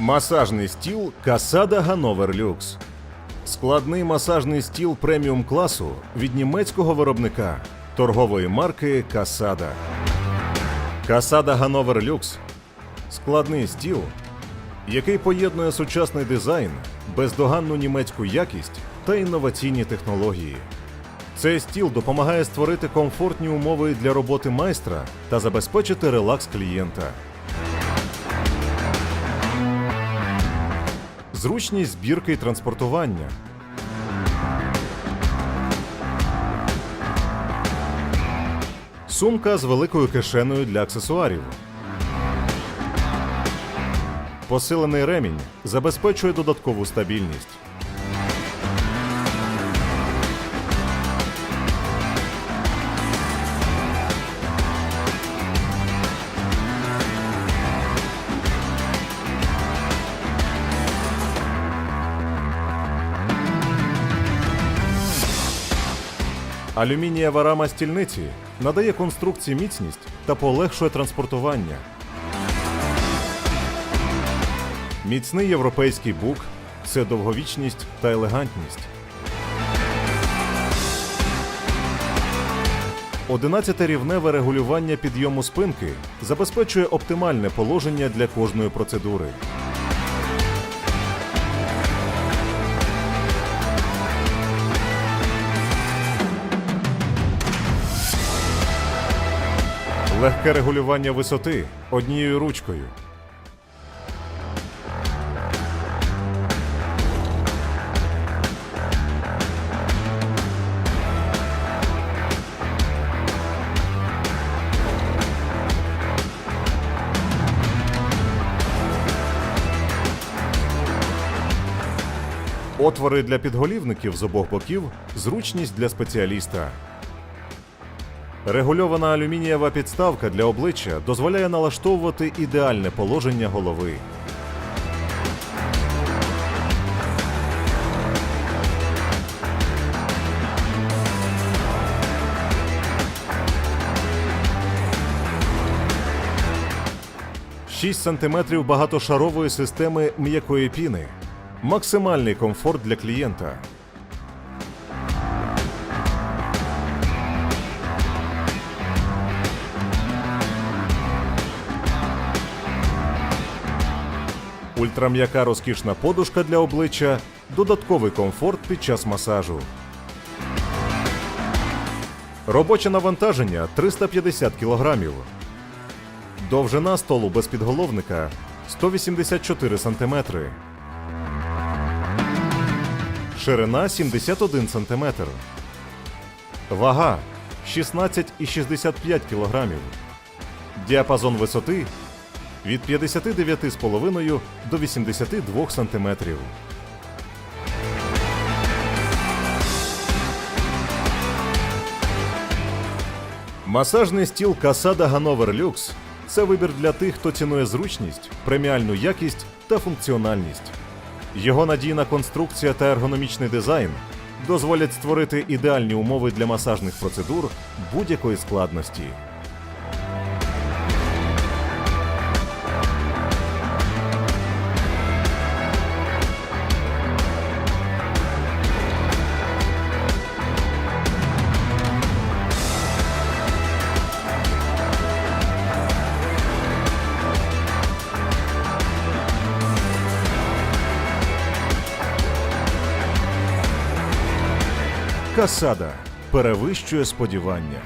Масажний стіл Casada Hanover Lux. Складний масажний стіл преміум класу від німецького виробника торгової марки Casada. Casada Hanover Lux складний стіл, який поєднує сучасний дизайн, бездоганну німецьку якість та інноваційні технології. Цей стіл допомагає створити комфортні умови для роботи майстра та забезпечити релакс клієнта. Зручність збірки і транспортування. Сумка з великою кишеною для аксесуарів. Посилений ремінь забезпечує додаткову стабільність. Алюмінієва рама стільниці надає конструкції міцність та полегшує транспортування. Міцний європейський бук це довговічність та елегантність. 11-рівневе регулювання підйому спинки забезпечує оптимальне положення для кожної процедури. Легке регулювання висоти однією ручкою. Отвори для підголівників з обох боків зручність для спеціаліста. Регульована алюмінієва підставка для обличчя дозволяє налаштовувати ідеальне положення голови. Шість сантиметрів багатошарової системи м'якої піни. Максимальний комфорт для клієнта. Ультрам'яка розкішна подушка для обличчя, додатковий комфорт під час масажу. Робоче навантаження 350 кг. Довжина столу без підголовника 184 см. Ширина 71 см. Вага 16,65 кг. Діапазон висоти від 59,5 до 82 см. Масажний стіл Casada Hanover Lux – це вибір для тих, хто цінує зручність, преміальну якість та функціональність. Його надійна конструкція та ергономічний дизайн дозволять створити ідеальні умови для масажних процедур будь-якої складності. Касада перевищує сподівання.